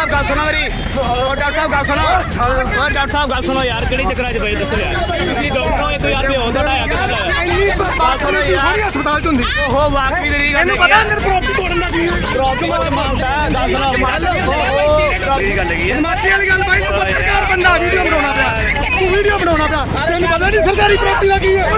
ਸਾਹਿਬ ਗੱਲ ਸੁਣੋ ਮੇਰੀ। ਉਹ ਡਾਕਟਰ ਸਾਹਿਬ ਗੱਲ ਸੁਣੋ। ਉਹ ਡਾਕਟਰ ਸਾਹਿਬ ਗੱਲ ਸੁਣੋ ਯਾਰ ਕਿਹੜੀ ਚੱਕਰਾਂ 'ਚ ਪਏ ਦੱਸੋ ਯਾਰ ਤੁਸੀਂ ਡਾਕਟਰ ਹੋ ਇੱਕ ਯਾਰ ਵੀ ਹੋ ਦਾ ਇੰਨੀ ਬਾਤ ਸੁਣੋ ਯਾਰ। ਹਸਪਤਾਲ ਚ ਹੁੰਦੀ। ਉਹ ਵਾਕਈ ਤੇਰੀ ਗੱਲ ਹੈਗੀ ਪਤਾ। ਮੇਰੇ ਪ੍ਰੋਪਰਟੀ ਤੋੜਨ ਦਾ ਕੀ ਹੈ ਪ੍ਰੋਬਲਮ ਤੇ ਮੰਨਦਾ ਗੱਲ ਸੁਣੋ। ਪ੍ਰੋਬਲਮ ਗੱਲ ਹੈਗੀ ਹੈ। ਹਿਮਾਚਲ ਵਾਲੀ ਗੱਲ ਬਾਈ ਤੂੰ ਪੱਤਰਕਾਰ ਬੰਦਾ ਵੀਡੀਓ ਬਣਾਉਣਾ ਪਿਆ। ਤੂੰ ਵੀਡੀਓ ਬਣਾਉਣਾ ਪਿਆ। ਤੈਨੂੰ ਪਤਾ ਨਹੀਂ ਸਰਕਾਰੀ ਪ੍ਰਾਪਰਟੀ ਦਾ ਕੀ ਹੈ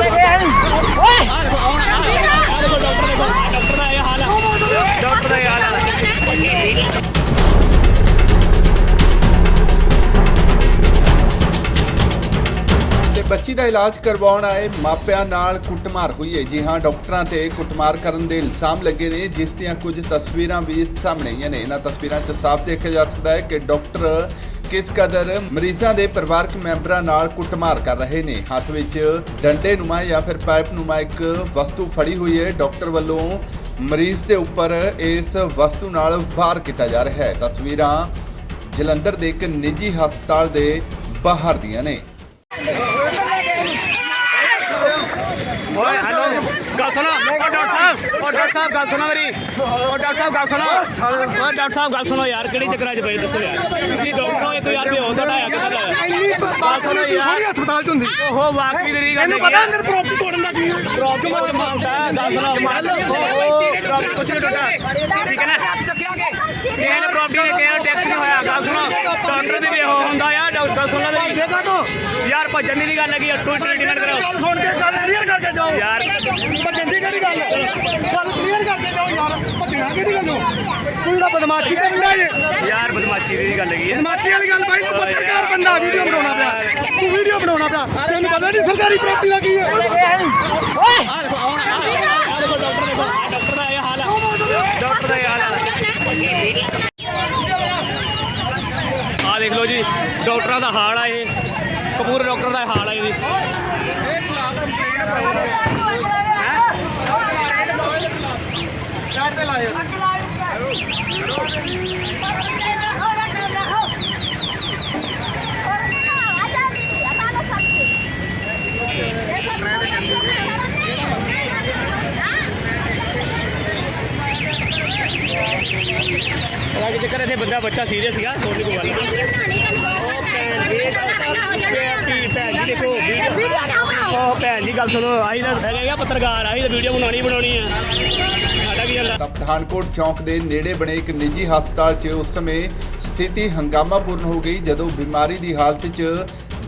ਬੱਚੀ ਦਾ ਇਲਾਜ ਕਰਵਾਉਣ ਆਏ ਮਾਪਿਆਂ ਨਾਲ ਕੁੱਟਮਾਰ ਹੋਈ ਹੈ। ਜੀ ਹਾਂ, ਡਾਕਟਰਾਂ ਤੇ ਕੁੱਟਮਾਰ ਕਰਨ ਦੇ ਇਲਜ਼ਾਮ ਲੱਗੇ ਨੇ, ਜਿਸ ਦੀਆਂ ਕੁਝ ਤਸਵੀਰਾਂ ਵੀ ਸਾਹਮਣੇ ਆਈਆਂ ਨੇ। ਇਹਨਾਂ ਤਸਵੀਰਾਂ 'ਚ ਸਾਫ਼ ਦੇਖਿਆ ਜਾ ਸਕਦਾ ਹੈ ਕਿ ਡਾਕਟਰ ਕਿਸ ਕਦਰ ਮਰੀਜ਼ਾਂ ਦੇ ਪਰਿਵਾਰਕ ਮੈਂਬਰਾਂ ਨਾਲ ਕੁੱਟਮਾਰ ਕਰ ਰਹੇ ਨੇ। ਹੱਥ ਵਿੱਚ ਡੰਡੇ ਨੁਮਾ ਜਾਂ ਫਿਰ ਪਾਈਪ ਨੁਮਾ ਇੱਕ ਵਸਤੂ ਫੜੀ ਹੋਈ ਹੈ। ਡਾਕਟਰ ਵੱਲੋਂ ਮਰੀਜ਼ ਦੇ ਉੱਪਰ ਇਸ ਵਸਤੂ ਨਾਲ ਵਾਰ ਕੀਤਾ ਜਾ ਰਿਹਾ ਹੈ। ਤਸਵੀਰਾਂ ਜਲੰਧਰ ਦੇ ਇੱਕ ਨਿੱਜੀ ਹਸਪਤਾਲ ਦੇ ਬਾਹਰ ਦੀਆਂ ਨੇ। ਓਏ ਹੈਲੋ ਗੱਲ ਸੁਣੋ। ਉਹ ਡਾਕਟਰ ਸਾਹਿਬ ਉਹ ਡਾਕਟਰ ਸਾਹਿਬ ਗੱਲ ਸੁਣੋ ਮੇਰੀ। ਉਹ ਡਾਕਟਰ ਸਾਹਿਬ ਗੱਲ ਸੁਣੋ। ਉਹ ਡਾਕਟਰ ਸਾਹਿਬ ਗੱਲ ਸੁਣੋ ਯਾਰ ਕਿਹੜੀ ਚੱਕਰਾਂ 'ਚ ਪਏ ਦੱਸੋ ਯਾਰ। ਤੁਸੀਂ ਡਾਕਟਰ ਹੋ ਇੱਕ ਯਾਰ ਵੀ ਹੋ ਤੁਹਾਡਾ ਆ ਕਿੱਥੇ ਦਾ ਇੰਨੀ ਬਾਤ ਸੁਣੋ ਯਾਰ। ਸਾਰੀ ਹਸਪਤਾਲ ਚ ਹੁੰਦੀ। ਉਹ ਵਾਕਈ ਤੇਰੀ ਗੱਲ ਤੈਨੂੰ ਹੈਗੀ ਪਤਾ ਆ। ਮੇਰੇ ਪ੍ਰੋਪਰਟੀ ਤੋੜਨ ਦਾ ਕੀ ਹੈ ਪ੍ਰੋਬਲਮ ਤੇ ਮੰਨਦਾ ਗੱਲ ਸੁਣੋ ਪ੍ਰੋਬਲਮ ਕੁਛ ਨਹੀਂ ਟੁੱਟਾ ਠੀਕ ਹੈ ਨਾ? ਕਿਸੇ ਨੇ ਪ੍ਰੋਬਲਮ ਨੇ ਕਿਹਾ ਟੈਕਸ ਨਹੀਂ ਹੋਇਆ। ਗੱਲ ਸੁਣੋ ਡਾਕਟਰ ਦੀ ਵੀ ਉਹ ਹੁੰਦਾ ਆ ਡਾਕਟਰ ਸੁਣੋ ਮੇਰੀ ਦੇਖਾ ਤੋ ਯਾਰ ਭੱਜਣ ਦੀ ਨਹੀਂ ਗੱਲ ਹੈਗੀ ਟਵਿੱਟਰ ਡਿਨਰ ਕਰੋ। ਗੱਲ ਸੁਣ ਕੇ ਗੱਲ ਕਲੀਅਰ ਕਰਕੇ ਜਾਓ। ਯਾਰ। ਭੱਜਣ ਦੀ ਕਿਹੜੀ ਗੱਲ ਹੈ? ਗੱਲ ਕਲੀਅਰ ਕਰਕੇ ਜਾਓ ਯਾਰ। ਭੱਜਣਾ ਕਿਹੜੀ ਗੱਲ ਤੂੰ ਤਾਂ ਬਦਮਾਸ਼ੀ ਕਰਦਾ ਜੇ। ਯਾਰ ਬਦਮਾਸ਼ੀ ਦੀ ਗੱਲ ਹੈਗੀ ਹੈ। ਹਿਮਾਚਲ ਵਾਲੀ ਗੱਲ ਬਾਈ ਤੂੰ ਪੱਤਰਕਾਰ ਬੰਦਾ ਵੀਡੀਓ ਬਣਾਉਣਾ ਪਿਆ। ਤੂੰ ਵੀਡੀਓ ਬਣਾਉਣਾ ਪਿਆ। ਤੈਨੂੰ ਪਤਾ ਨਹੀਂ ਸਰਕਾਰੀ ਪ੍ਰਾਪਰਟੀ ਦਾ ਕੀ ਹੈ। ਡਾਕਟਰ ਦਾ ਇਹ ਹਾਲ ਆ ਡਾਕਟਰ ਦਾ ਇਹ ਹਾਲ ਆ ਆ ਦੇਖ ਲਓ ਜੀ ਡਾਕਟਰਾਂ ਦਾ ਹਾਲ ਆ ਇਹ। ਕਪੂਰ ਡਾਕਟਰ ਦਾ ਹਾਲ ਆ ਇਹ ਸਾਈਡ ਤੇ ਚੱਕਰ ਇੱਥੇ ਬੰਦਾ ਬੱਚਾ ਸੀਰੀਅਸ ਸੀਗਾ ਛੋਟੀ ਕੋਈ ਗੱਲ। ਕੀ ਭੈਣ ਜੀ ਦੇਖੋ ਉਹ ਭੈਣ ਜੀ ਗੱਲ ਸੁਣੋ ਆਹੀ ਤਾਂ ਹੈਗਾ ਆ ਪੱਤਰਕਾਰ ਆਹੀ ਤਾਂ ਵੀਡੀਓ ਬਣਾਉਣੀ ਬਣਾਉਣੀ ਆ ਸਾਡਾ ਕੀ ਗੱਲ ਤਾਂ ਪਠਾਨਕੋਟ ਚੌਂਕ ਦੇ ਨੇੜੇ ਬਣੇ ਇੱਕ ਨਿੱਜੀ ਹਸਪਤਾਲ 'ਚ ਉਸ ਸਮੇਂ ਸਥਿਤੀ ਹੰਗਾਮਾਪੂਰਨ ਹੋ ਗਈ ਜਦੋਂ ਬਿਮਾਰੀ ਦੀ ਹਾਲਤ 'ਚ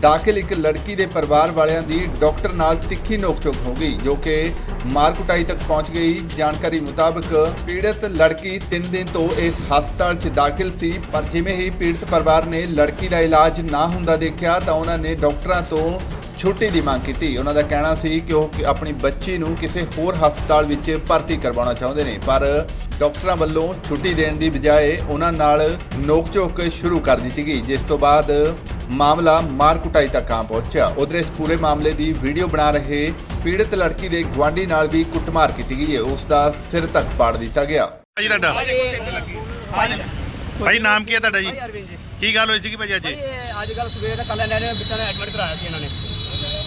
ਦਾਖਲ ਇੱਕ ਲੜਕੀ ਦੇ ਪਰਿਵਾਰ ਵਾਲਿਆਂ ਦੀ ਡਾਕਟਰ ਨਾਲ ਤਿੱਖੀ ਨੋਕ-ਝੋਕ ਹੋ ਗਈ, ਜੋ ਕਿ ਮਾਰ ਕੁਟਾਈ ਤੱਕ ਪਹੁੰਚ ਗਈ। ਜਾਣਕਾਰੀ ਮੁਤਾਬਕ ਪੀੜਤ ਲੜਕੀ 3 ਦਿਨ ਤੋਂ ਇਸ ਹਸਪਤਾਲ 'ਚ ਦਾਖਲ ਸੀ, ਪਰ ਜਿਵੇਂ ਹੀ ਪੀੜਤ ਪਰਿਵਾਰ ਨੇ ਲੜਕੀ ਦਾ ਇਲਾਜ ਨਾ ਹੁੰਦਾ ਦੇਖਿਆ, ਤਾਂ ਉਹਨਾਂ ਨੇ ਡਾਕਟਰਾਂ ਤੋਂ ਛੁੱਟੀ ਦੀ ਮੰਗ ਕੀਤੀ। ਉਹਨਾਂ ਦਾ ਕਹਿਣਾ ਸੀ ਕਿ ਉਹ ਆਪਣੀ ਬੱਚੀ ਨੂੰ ਕਿਸੇ ਹੋਰ ਹਸਪਤਾਲ ਵਿੱਚ ਭਰਤੀ ਕਰਵਾਉਣਾ ਚਾਹੁੰਦੇ ਨੇ, ਪਰ ਡਾਕਟਰਾਂ ਵੱਲੋਂ ਛੁੱਟੀ ਦੇਣ ਦੀ ਬਜਾਏ ਉਹਨਾਂ ਨਾਲ ਨੋਕ-ਝੋਕ ਸ਼ੁਰੂ ਕਰ ਦਿੱਤੀ ਗਈ, ਜਿਸ ਤੋਂ ਬਾਅਦ ਮਾਮਲਾ ਮਾਰ ਕੁਟਾਈ ਤੱਕ ਆ ਪਹੁੰਚਿਆ। ਉਧਰ ਇਸ ਪੂਰੇ ਮਾਮਲੇ ਦੀ ਵੀਡੀਓ ਬਣਾ ਰਹੇ ਪੀੜਤ ਲੜਕੀ ਦੇ ਗਵਾਂਢੀ ਨਾਲ ਵੀ ਕੁੱਟਮਾਰ ਕੀਤੀ ਗਈ ਹੈ। ਉਸ ਦਾ ਸਿਰ ਤੱਕ ਪਾੜ ਦਿੱਤਾ ਗਿਆ। ਭਾਜੀ ਤੁਹਾਡਾ? ਭਾਈ ਨਾਮ ਕੀ ਹੈ ਤੁਹਾਡਾ ਜੀ? ਕੀ ਗੱਲ ਹੋਈ ਸੀ ਕਿ ਭਾਜੀ ਅੱਜ ਅੱਜ ਕੱਲ ਸਵੇਰ ਦਾ ਕੱਲ ਇਹਨਾਂ ਨੇ ਬੱਚਾ ਨੇ ਐਡਮਿਟ ਕਰਾਇਆ ਸੀ ਇਹਨਾਂ ਨੇ।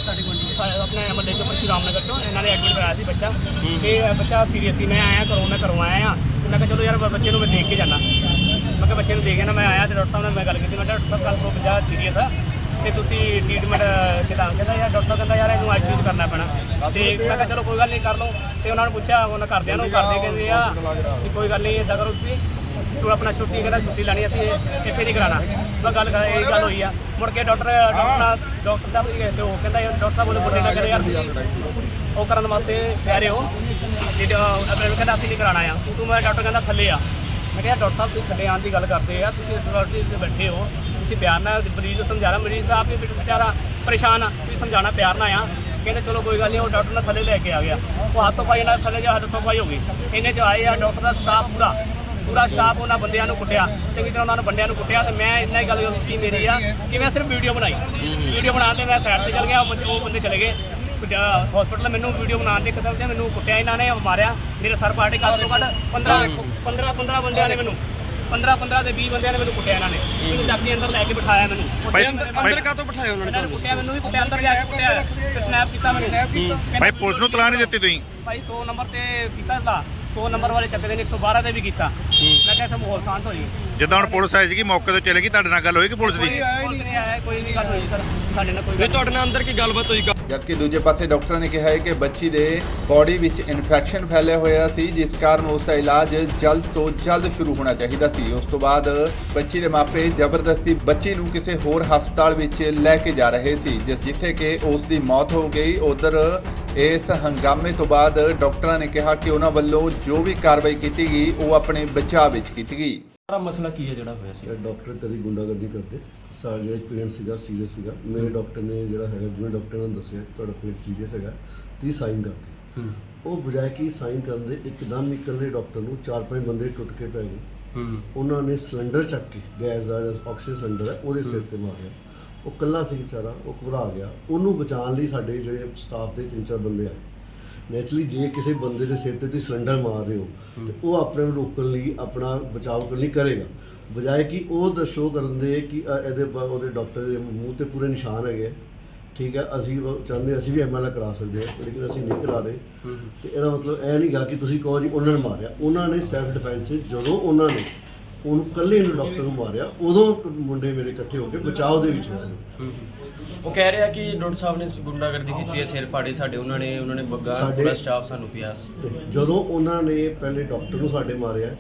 ਸਾਡੇ ਕੋਲ ਆਪਣੇ ਮੱਲੇ ਚੋਂ ਸ਼੍ਰੀ ਨਗਰ ਤੋਂ ਇਹਨਾਂ ਨੇ ਐਡਮਿਟ ਕਰਾਇਆ ਸੀ ਬੱਚਾ। ਤੇ ਇਹ ਬੱਚਾ ਸੀਰੀਅਸ ਸੀ ਮੈਂ ਆਇਆ ਘਰੋਂ ਆਇਆ ਆ ਤੇ ਮੈਂ ਕਿਹਾ ਚਲੋ ਯਾਰ ਬ- ਬੱਚੇ ਨੂੰ ਮੈਂ ਦੇਖ ਕੇ ਜਾਣਾ ਮੈਂ ਕਿਹਾ ਬੱਚੇ ਨੂੰ ਦੇਖ ਕੇ ਨਾ ਮੈਂ ਆਇਆ ਤੇ ਡਾਕਟਰ ਸਾਹਿਬ ਨਾਲ ਮੈਂ ਗੱਲ ਕੀਤੀ, ਮੈਂ ਕਿਹਾ ਡਾਕਟਰ ਸਾਹਿਬ ਕੱਲ ਨੂੰ ਬੱਚਾ ਸੀਰੀਅਸ ਆ ਤੇ ਤੁਸੀਂ ਟ੍ਰੀਟਮੈਂਟ ਕਿਦਾਂ? ਕਹਿੰਦਾ ਯਾਰ ਡਾਕਟਰ ਸਾਹਿਬ ਕਹਿੰਦਾ ਯਾਰ ਇਹਨੂੰ ਆਈਸੀਯੂ 'ਚ ਕਰਨਾ ਪੈਣਾ। ਤੇ ਮੈਂ ਕਿਹਾ ਚਲੋ ਕੋਈ ਗੱਲ ਨਹੀਂ, ਕਰ ਲਓ। ਤੇ ਉਹਨਾਂ ਨੂੰ ਪੁੱਛਿਆ, ਉਹਨਾਂ ਕਰਦਿਆਂ ਨੂੰ ਕਰਦੇ ਕਹਿੰਦੇ ਆ ਕਿ ਕੋਈ ਗੱਲ ਨਹੀਂ ਇਦਾਂ ਕਰੋ ਤੁਸੀਂ। ਤੂੰ ਆਪਣਾ ਛੁੱਟੀ, ਕਹਿੰਦਾ ਛੁੱਟੀ ਲੈਣੀ ਅਸੀਂ ਇੱਥੇ ਨਹੀਂ ਕਰਾਣਾ ਮੈਂ ਗੱਲ ਕਰ ਇਹ ਗੱਲ ਹੋਈ ਆ। ਮੁੜ ਕੇ ਡਾਕਟਰ ਡਾਕਟਰ ਨਾਲ ਡਾਕਟਰ ਸਾਹਿਬ ਜੀ ਗਏ ਉਹ ਕਹਿੰਦਾ ਯਾਰ ਡਾਕਟਰ ਸਾਹਿਬ ਬੋਲੇ ਬੁੱਢੇ ਨਾ ਕਹਿੰਦੇ, ਯਾਰ ਉਹ ਕਰਨ ਵਾਸਤੇ ਕਹਿ ਰਹੇ ਹੋ। ਜਿਹੜਾ ਆਪਣੇ ਕਹਿੰਦਾ ਅਸੀਂ ਨਹੀਂ ਕਰਾਣਾ ਆ। ਤੂੰ ਮੈਂ ਡਾਕਟਰ ਕਹਿੰਦਾ ਥੱਲੇ ਆ। ਮੈਂ ਕਿਹਾ ਡਾਕਟਰ ਸਾਹਿਬ ਤੁਸੀਂ ਥੱਲੇ ਆਉਣ ਦੀ ਗੱਲ ਕਰਦੇ ਆ। ਤੁਸੀਂ ਅਥਾਰਟੀ ਤੇ ਬੈਠੇ ਹੋ। ਤੁਸੀਂ ਪਿਆਰ ਨਾਲ ਮਰੀਜ਼ ਨੂੰ ਸਮਝਾਣਾ ਮਰੀਜ਼ ਸਾਹਿਬ ਵੀ ਵਿਚਾਰਾ ਪਰੇਸ਼ਾਨ ਆ। ਤੁਸੀਂ ਸਮਝਾਣਾ ਪਿਆਰ ਨਾਲ ਆ। ਕਹਿੰਦੇ ਚਲੋ ਕੋਈ ਗੱਲ ਨਹੀਂ ਉਹ ਡਾਕਟਰ ਨਾਲ ਥੱਲੇ ਲੈ ਕੇ ਆ ਗਿਆ। ਉਹ ਹੱਥੋਂ ਪਾਈ ਨਾਲ ਥੱਲੇ ਜਾ ਹੱਥੋਂ ਪਾਈ ਹੋ ਗਈ ਇਹਨੇ ਚ ਆਏ ਆ ਡਾਕਟਰ ਦਾ ਸਟਾਫ ਪੂਰਾ। ਪੂਰਾ ਸਟਾਫ ਉਹਨਾਂ ਬੰਦਿਆਂ ਨੂੰ ਕੁੱਟਿਆ। ਚੰਗੀ ਤਰ੍ਹਾਂ ਉਹਨਾਂ ਨੂੰ ਬੰਦਿਆਂ ਨੂੰ ਕੁੱਟਿਆ ਤੇ ਮੈਂ ਇੰਨਾ ਹੀ ਗੱਲ ਕੀਤੀ ਮੇਰੀ ਆ ਕਿ ਮੈਂ ਸਿਰਫ ਵੀਡੀਓ ਬਣਾਈ। ਵੀਡੀਓ ਬਣਾਉਣ ਤੇ ਮੈਂ ਸਾਈਡ ਤੇ ਚਲ ਗਿਆ ਉਹ ਬੰਦੇ ਚਲੇ ਗਏ। ਹਸਪੀਟਲ ਮੈਨੂੰ ਵੀਡੀਓ ਬਣਾਉਣ ਦੇ ਕਦਮ ਤੇ ਮੈਨੂੰ ਕੁੱਟਿਆ ਇਹਨਾਂ ਨੇ ਮਾਰਿਆ। ਮੇਰੇ ਸਰ ਪਾਟੇ ਕੱਟ ਤੋਂ ਕੱਟ 15 15 15 ਬੰਦਿਆਂ ਨੇ ਮੈਨੂੰ 15 15 ਤੇ 20 ਬੰਦਿਆਂ ਨੇ ਮੈਨੂੰ ਕੁੱਟਿਆ ਇਹਨਾਂ ਨੇ। ਮੈਨੂੰ ਚੱਕ ਕੇ ਅੰਦਰ ਲੈ ਕੇ ਬਿਠਾਇਆ ਮੈਨੂੰ। ਭਾਈ ਅੰਦਰ ਕਾ ਤੋਂ ਬਿਠਾਇਆ ਉਹਨਾਂ ਨੇ ਕੁੱਟਿਆ ਮੈਨੂੰ ਵੀ ਕੁੱਟਿਆ ਅੰਦਰ ਜਾ ਕੇ ਕੁੱਟਿਆ ਸਨੈਪ ਕੀਤਾ ਮੈਨੂੰ। ਭਾਈ ਪੁਲਿਸ ਨੂੰ ਤਲਾ ਨਹੀਂ ਦਿੱਤੀ ਤੁਸੀਂ? ਭਾਈ 100 ਨੰਬਰ ਤੇ ਕੀਤਾ ਲਾ 100 ਨੰਬਰ ਵਾਲੇ ਚੱਕਦੇ ਨੇ 112 ਤੇ ਵੀ ਕੀਤਾ। ਮੈਂ ਕਿਹਾ ਇੱਥੇ ਮਾਹੌਲ ਸ਼ਾਂਤ ਹੋ ਜੀ ਜਿੱਦਾਂ ਹੁਣ ਪੁਲਿਸ ਆਈ ਸੀਗੀ ਮੌਕੇ ਤੋਂ ਚਲੇ ਗਈ ਤੁਹਾਡੇ ਨਾਲ ਗੱਲ ਹੋਈ ਕਿ ਪੁਲਿਸ ਦੀ? ਪੁਲਿਸ ਨਹੀਂ। ਆਇਆ ਕੋਈ ਨਹੀਂ ਗੱਲ ਹੋਈ ਸਰ ਸਾਡੇ ਨਾਲ ਕੋਈ ਗੱਲ ਤੁਹਾਡੇ ਨਾਲ ਅੰਦਰ ਕੀ ਗੱਲਬਾਤ ਹੋਈ? ਜਦਕਿ ਦੂਜੇ ਪਾਸੇ ਡਾਕਟਰਾਂ ਨੇ ਕਿਹਾ ਹੈ ਕਿ ਬੱਚੀ ਦੇ ਬਾਡੀ ਵਿੱਚ ਇਨਫੈਕਸ਼ਨ ਫੈਲਿਆ ਹੋਇਆ ਸੀ, ਜਿਸ ਕਾਰਨ ਉਸ ਦਾ ਇਲਾਜ ਜਲਦ ਤੋਂ ਜਲਦ ਸ਼ੁਰੂ ਹੋਣਾ ਚਾਹੀਦਾ ਸੀ। ਉਸ ਤੋਂ ਬਾਅਦ ਬੱਚੀ ਦੇ ਮਾਪੇ ਜ਼ਬਰਦਸਤੀ ਬੱਚੀ ਨੂੰ ਕਿਸੇ ਹੋਰ ਹਸਪਤਾਲ ਵਿੱਚ ਲੈ ਕੇ ਜਾ ਰਹੇ ਸੀ, ਜਿਸ ਜਿੱਥੇ ਕਿ ਉਸ ਦੀ ਮੌਤ ਹੋ ਗਈ। ਉਧਰ ਇਸ ਹੰਗਾਮੇ ਤੋਂ ਬਾਅਦ ਡਾਕਟਰਾਂ ਨੇ ਕਿਹਾ ਕਿ ਉਹਨਾਂ ਵੱਲੋਂ ਜੋ ਵੀ ਕਾਰਵਾਈ ਕੀਤੀ ਗਈ, ਉਹ ਆਪਣੇ ਬਚਾਅ ਵਿੱਚ ਕੀਤੀ ਗਈ। ਸਾਰਾ ਮਸਲਾ ਕੀ ਹੈ ਜਿਹੜਾ ਹੋਇਆ ਸੀ? ਡਾਕਟਰ ਕਦੀ ਗੁੰਡਾਗਰਦੀ ਕਰਦੇ। ਸਾਡਾ ਜਿਹੜਾ ਪੇਰੈਂਟ ਸੀਗਾ ਸੀਰੀਅਸ ਸੀਗਾ। ਮੇਰੇ ਡਾਕਟਰ ਨੇ ਜਿਹੜਾ ਹੈਗਾ ਜਿਵੇਂ ਡਾਕਟਰ ਨੇ ਦੱਸਿਆ ਕਿ ਤੁਹਾਡਾ ਪੇਰੈਂਟ ਸੀਰੀਅਸ ਹੈਗਾ ਤੀ ਸਾਈਨ ਕਰਤੇ ਉਹ ਬਜਾਏ ਕਿ ਸਾਈਨ ਕਰਨ ਦੇ ਇੱਕਦਮ ਨਿਕਲਦੇ ਡਾਕਟਰ ਨੂੰ ਚਾਰ ਪੰਜ ਬੰਦੇ ਟੁੱਟ ਕੇ ਪੈ ਗਏ। ਉਹਨਾਂ ਨੇ ਸਿਲੰਡਰ ਚੱਕ ਕੇ ਗੈਸ ਦਾ ਆਕਸੀਜਨ ਸਿਲੰਡਰ ਹੈ ਉਹਦੇ ਸਿਰ ਤੇ ਮਾਰਿਆ। ਉਹ ਕੱਲਾ ਸੀ ਵਿਚਾਰਾ ਉਹ ਘਬਰਾ ਗਿਆ। ਉਹਨੂੰ ਬਚਾਉਣ ਲਈ ਸਾਡੇ ਜਿਹੜੇ ਸਟਾਫ ਦੇ ਤਿੰਨ ਚਾਰ ਬੰਦੇ ਆ ਨੈਚੁਰਲੀ ਜੇ ਕਿਸੇ ਬੰਦੇ ਦੇ ਸਿਰ ਤੇ ਤੁਸੀਂ ਸਿਲੰਡਰ ਮਾਰ ਰਹੇ ਹੋ ਤੇ ਉਹ ਆਪਣੇ ਨੂੰ ਰੋਕਣ ਲਈ ਆਪਣਾ ਬਚਾਅ ਕਰਨ ਲਈ ਕਰੇਗਾ। ਬਜਾਏ ਕਿ ਉਹ ਦੱਸੋ ਕਰਨ ਦੇ ਕਿ ਅ, ਇਹਦੇ ਬ- ਉਹਦੇ ਡਾਕਟਰ ਦੇ ਮੂੰਹ ਤੇ ਪੂਰੇ ਨਿਸ਼ਾਨ ਹੈਗੇ ਆ। ਠੀਕ ਹੈ ਅਸੀਂ ਉਹ ਚਾਹੁੰਦੇ ਅਸੀਂ ਵੀ ਐਮਐਲਏ ਕਰਾ ਸਕਦੇ ਹਾਂ ਲੇਕਿਨ ਅਸੀਂ ਨਹੀਂ ਕਰਾ ਰਹੇ। ਤੇ ਇਹਦਾ ਮਤਲਬ ਇਹ ਨਹੀਂ ਗਾ ਕਿ ਤੁਸੀਂ ਕਹੋ ਜੀ ਉਹਨਾਂ ਨੇ ਮਾਰਿਆ। ਉਹਨਾਂ ਨੇ ਸੈਲਫ ਡਿਫੈਂਸ ਜਦੋਂ ਉਹਨਾਂ ਨੇ ਉਹਨੂੰ ਇਕੱਲੇ ਨੂੰ ਡਾਕਟਰ ਨੂੰ ਮਾਰਿਆ ਉਦੋਂ ਮੁੰਡੇ ਮੇਰੇ ਇਕੱਠੇ ਹੋ ਕੇ ਬਚਾਅ ਦੇ ਵਿੱਚ ਹੋਏ ਉਹ ਕਹਿ ਰਿਹਾ ਕਿ ਡਾਕਟਰ ਸਾਹਿਬ ਨੇ ਗੁੰਡਾਗਰਦੀ ਕੀਤੀ ਹੈ ਸਿਰ ਪਾੜੇ ਸਾਡੇ ਉਹਨਾਂ ਨੇ ਉਹਨਾਂ ਨੇ ਬੱਗਾ ਸਾਡੇ- ਪੂਰਾ ਸਟਾਫ ਸਾਨੂੰ ਪਿਆ। ਤੇ ਜਦੋਂ ਉਹਨਾਂ ਨੇ ਪਹਿਲੇ ਡਾਕਟਰ ਨੂੰ ਸਾਡੇ ਮਾਰਿਆ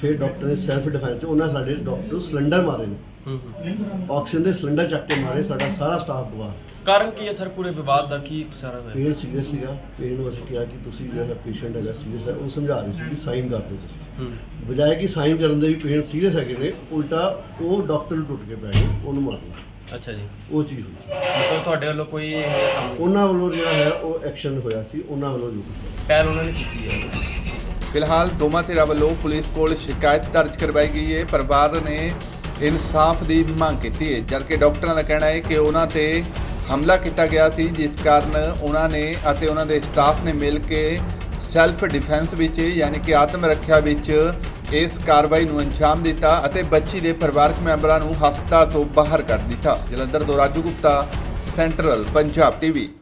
ਫਿਰ ਡਾਕਟਰ ਨੇ ਸੈਲਫ ਡਿਫੈਂਸ ਉਹਨਾਂ ਸਾਡੇ ਡਾਕਟਰ ਨੂੰ ਸਿਲੰਡਰ ਮਾਰੇ ਨੇ। ਆਕਸੀਜਨ ਦੇ ਸਿਲੰਡਰ ਚੱਕ ਕੇ ਮਾਰੇ ਸਾਡਾ ਸਾਰਾ ਸਟਾਫ ਗਵਾ ਕਾਰਨ ਕੀ ਹੈ ਸਰ ਪੂਰੇ ਵਿਵਾਦ ਦਾ? ਕੀ ਸਾਰਾ ਹੋਇਆ? ਪੇਨ ਸੀਰੀਅਸ ਸੀਗਾ। ਪੇਨ ਨੂੰ ਅਸੀਂ ਕਿਹਾ ਕਿ ਤੁਸੀਂ ਜਿਹੜਾ ਪੇਸ਼ੈਂਟ ਹੈਗਾ ਸੀਰੀਅਸ ਹੈ। ਉਹ ਸਮਝਾ ਰਹੇ ਸੀ ਕਿ ਸਾਈਨ ਕਰ ਦਿਓ ਤੁਸੀਂ। ਹੂੰ। ਬਜਾਏ ਕਿ ਸਾਈਨ ਕਰਨ ਦੇ ਵੀ ਪੇਸ਼ੈਂਟ ਸੀਰੀਅਸ ਹੈਗੇ ਨੇ ਉਲਟਾ ਉਹ ਡਾਕਟਰ ਨੂੰ ਟੁੱਟ ਕੇ ਪੈ ਗਏ ਉਹਨੂੰ ਮਾਰਨਾ ਅੱਛਾ ਜੀ। ਉਹ ਚੀਜ਼ ਹੋਈ ਸੀ। ਮਤਲਬ ਤੁਹਾਡੇ ਵੱਲੋਂ ਕੋਈ ਇਹ ਕੰਮ ਉਹਨਾਂ ਵੱਲੋਂ ਜਿਹੜਾ ਹੈ ਉਹ ਐਕਸ਼ਨ ਹੋਇਆ ਸੀ। ਉਹਨਾਂ ਵੱਲੋਂ ਜੋ ਕੁਛ ਪਹਿਲ ਉਹਨਾਂ ਨੇ ਕੀਤੀ ਹੈ। ਫਿਲਹਾਲ ਦੋਵਾਂ ਧਿਰਾਂ ਵੱਲੋਂ ਪੁਲਿਸ ਕੋਲ ਸ਼ਿਕਾਇਤ ਦਰਜ ਕਰਵਾਈ ਗਈ ਹੈ। ਪਰਿਵਾਰ ਨੇ ਇਨਸਾਫ ਦੀ ਮੰਗ ਕੀਤੀ ਹੈ। ਜਦਕਿ ਡਾਕਟਰਾਂ ਦਾ ਕਹਿਣਾ ਹੈ ਕਿ ਉਹਨਾਂ ਤੇ ਹਮਲਾ ਕੀਤਾ ਗਿਆ ਸੀ, ਜਿਸ ਕਾਰਨ ਉਹਨਾਂ ਨੇ ਅਤੇ ਉਹਨਾਂ ਦੇ ਸਟਾਫ ਨੇ ਮਿਲ ਕੇ ਸੈਲਫ ਡਿਫੈਂਸ ਵਿੱਚ, ਯਾਨੀ ਕਿ ਆਤਮ ਰੱਖਿਆ ਵਿੱਚ ਇਸ ਕਾਰਵਾਈ ਨੂੰ ਅੰਜਾਮ ਦਿੱਤਾ ਅਤੇ ਬੱਚੀ ਦੇ ਪਰਿਵਾਰਕ ਮੈਂਬਰਾਂ ਨੂੰ ਹਸਪਤਾਲ ਤੋਂ ਬਾਹਰ ਕੱਢ ਦਿੱਤਾ। ਜਲੰਧਰ ਤੋਂ ਰਾਜੂ ਗੁਪਤਾ, ਸੈਂਟਰਲ ਪੰਜਾਬ ਟੀਵੀ।